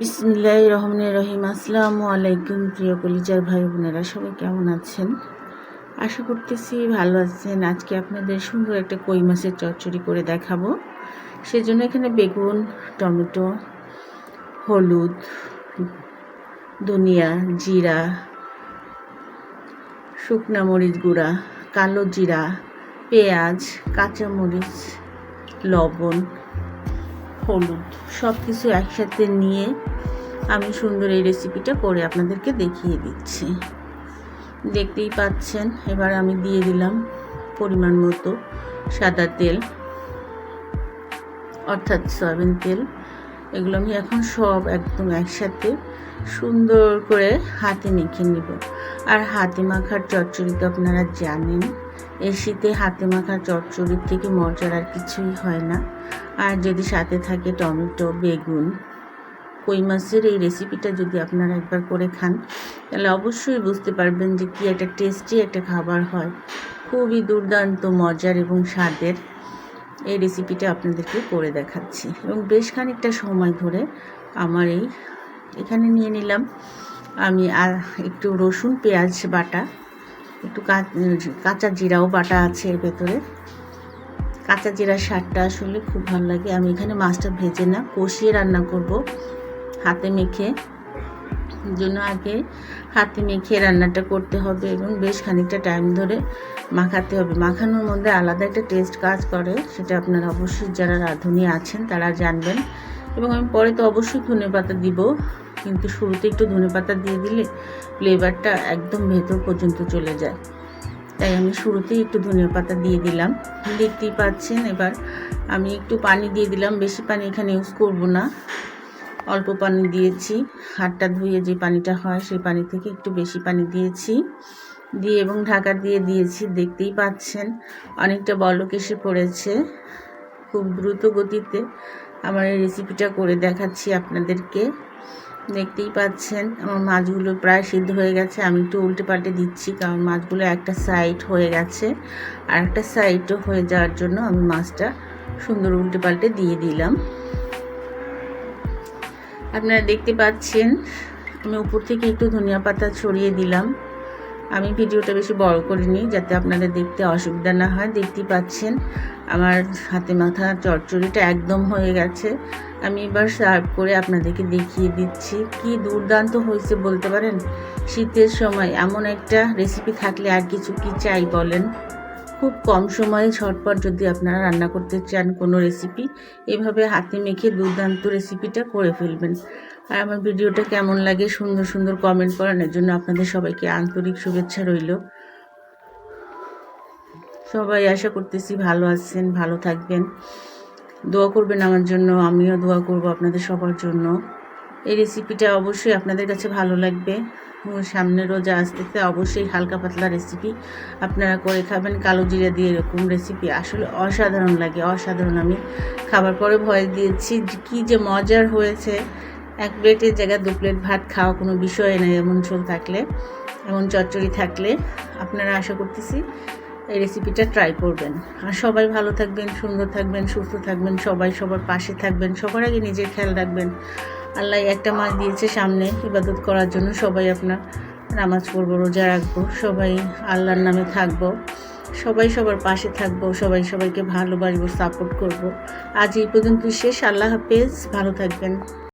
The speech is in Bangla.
বিসমিল্লাহ রহমানির রহিম আসসালামু আলাইকুম প্রিয় কলিজার ভাই বোনেরা, সবাই কেমন আছেন? আশা করতেছি ভালো আছেন। আজকে আপনাদের সুন্দর একটা কই মাছের চচ্চড়ি করে দেখাবো। সেজন্য এখানে বেগুন, টমেটো, হলুদ, ধনিয়া, জিরা, শুকনা মরিচ গুঁড়া, কালো জিরা, পেঁয়াজ, কাঁচামরিচ, লবণ হলুদ সব কিছু একসাথে নিয়ে আমি সুন্দর এই রেসিপিটা করে আপনাদেরকে দেখিয়ে দিচ্ছি। দেখতেই পাচ্ছেন, এবার আমি দিয়ে দিলাম পরিমাণ মতো সাদা তেল, অর্থাৎ সয়াবিন তেল। এগুলো আমি এখন সব একদম একসাথে সুন্দর করে হাতে মেখে নিব। আর হাতে মাখার চচ্চড়ি তো আপনারা জানেন এই শীতে হাতে মাখার চচ্চড়ির থেকে মজার আর কিছুই হয় না। আর যদি সাথে থাকে টমেটো, বেগুন, কই মাছের এই রেসিপিটা যদি আপনারা একবার করে খান, তাহলে অবশ্যই বুঝতে পারবেন যে কী একটা টেস্টি একটা খাবার হয়। খুবই দুর্দান্ত, মজার এবং স্বাদের এই রেসিপিটা আপনাদেরকে করে দেখাচ্ছি। এবং বেশ খানিকটা সময় ধরে আমার এই এখানে নিয়ে নিলাম। আমি আর একটু রসুন, পেঁয়াজ বাটা, একটু কাঁচা জিরাও বাটা আছে এর ভেতরে। কাঁচা জিরার স্বাদটা আসলে খুব ভালো লাগে। আমি এখানে মাছটা ভেজে না, কষিয়ে রান্না করব হাতে মেখে। জন্য আগে হাতে মেখে রান্নাটা করতে হবে এবং বেশ খানিকটা টাইম ধরে মাখাতে হবে। মাখানোর মধ্যে আলাদা একটা টেস্ট কাজ করে, সেটা আপনারা অবশ্যই যারা রাঁধুনি আছেন তারা জানবেন। এবং আমি পরে তো অবশ্যই ধনে পাতা দিব, কিন্তু শুরুতে একটু ধনে পাতা দিয়ে দিলে ফ্লেভারটা একদম ভেতর পর্যন্ত চলে যায়। তাই আমি শুরুতেই একটু ধনিয়া পাতা দিয়ে দিলাম। দেখতেই পাচ্ছেন এবার আমি একটু পানি দিয়ে দিলাম। বেশি পানি এখানে ইউজ করব না। অল্প পানি দিয়েছি। হাতটা ধুয়ে যে পানিটা হয় সেই পানি থেকে একটু বেশি পানি দিয়েছি। দিয়ে এবং ঢাকা দিয়ে দিয়েছি। দেখতেই পাচ্ছেন অনেকটা বলক এসে পড়েছে। খুব দ্রুত গতিতে আমার এই রেসিপিটা করে দেখাচ্ছি আপনাদেরকে। দেখতেই পাচ্ছেন, আমার মাছগুলো প্রায় সিদ্ধ হয়ে গেছে। আমি একটু উল্টে পাল্টে দিচ্ছি, কারণ মাছগুলো একটা সাইড হয়ে গেছে। আর একটা সাইডও হয়ে যাওয়ার জন্য আমি মাছটা সুন্দর উল্টে পাল্টে দিয়ে দিলাম। আপনারা দেখতে পাচ্ছেন, আমি উপর থেকে একটু ধনিয়া পাতা ছড়িয়ে দিলাম। আমি ভিডিওটা বেশি বড় করিনি যাতে আপনাদের দেখতে অসুবিধা না হয়। দেখতেই পাচ্ছেন, আমার হাতে মাথা চচ্চড়িটা একদম হয়ে গেছে। আমি এবার সার্ভ করে আপনাদেরকে দেখিয়ে দিচ্ছি কি দুর্দান্ত হয়েছে বলতে পারেন? শীতের সময় এমন একটা রেসিপি থাকলে আর কিছু কি চাই বলেন? খুব কম সময়ে ঝটপট যদি আপনারা রান্না করতে চান কোনো রেসিপি এভাবে হাতে মেখে দুর্দান্ত রেসিপিটা করে ফেলবেন। আর আমার ভিডিওটা কেমন লাগে সুন্দর সুন্দর কমেন্ট করানোর জন্য আপনাদের সবাইকে আন্তরিক শুভেচ্ছা রইল। সবাই আশা করতেছি ভালো আছেন, ভালো থাকবেন। দোয়া করবেন আমার জন্য, আমিও দোয়া করব আপনাদের সবার জন্য। এই রেসিপিটা অবশ্যই আপনাদের কাছে ভালো লাগবে। সামনে রোজা আসতেছে, অবশ্যই হালকা পাতলা রেসিপি আপনারা করে খাবেন। কালো জিরা দিয়ে এরকম রেসিপি আসলে অসাধারণ লাগে, অসাধারণ। আমি খাবার পরে ভয় দিয়েছি কি যে মজার হয়েছে। এক প্লেটের জায়গায় দু প্লেট ভাত খাওয়া কোনো বিষয় নেই এমন ঝোল থাকলে, এমন চচ্চড়ি থাকলে আপনারা আশা করতেছি এই রেসিপিটা ট্রাই করবেন। আর সবাই ভালো থাকবেন, সুন্দর থাকবেন, সুস্থ থাকবেন, সবাই সবার পাশে থাকবেন, সবার আগে নিজের খেয়াল রাখবেন। আল্লাহ একটা মাস দিয়েছে সামনে ইবাদত করার জন্য সবাই আপনার নামাজ পড়ব, রোজা রাখব, সবাই আল্লাহর নামে থাকব, সবাই সবার পাশে থাকব, সবাই সবাইকে ভালোবাসবো সাপোর্ট করব। আজ এই পর্যন্ত শেষ, আল্লাহ হাফেজ, ভালো থাকবেন।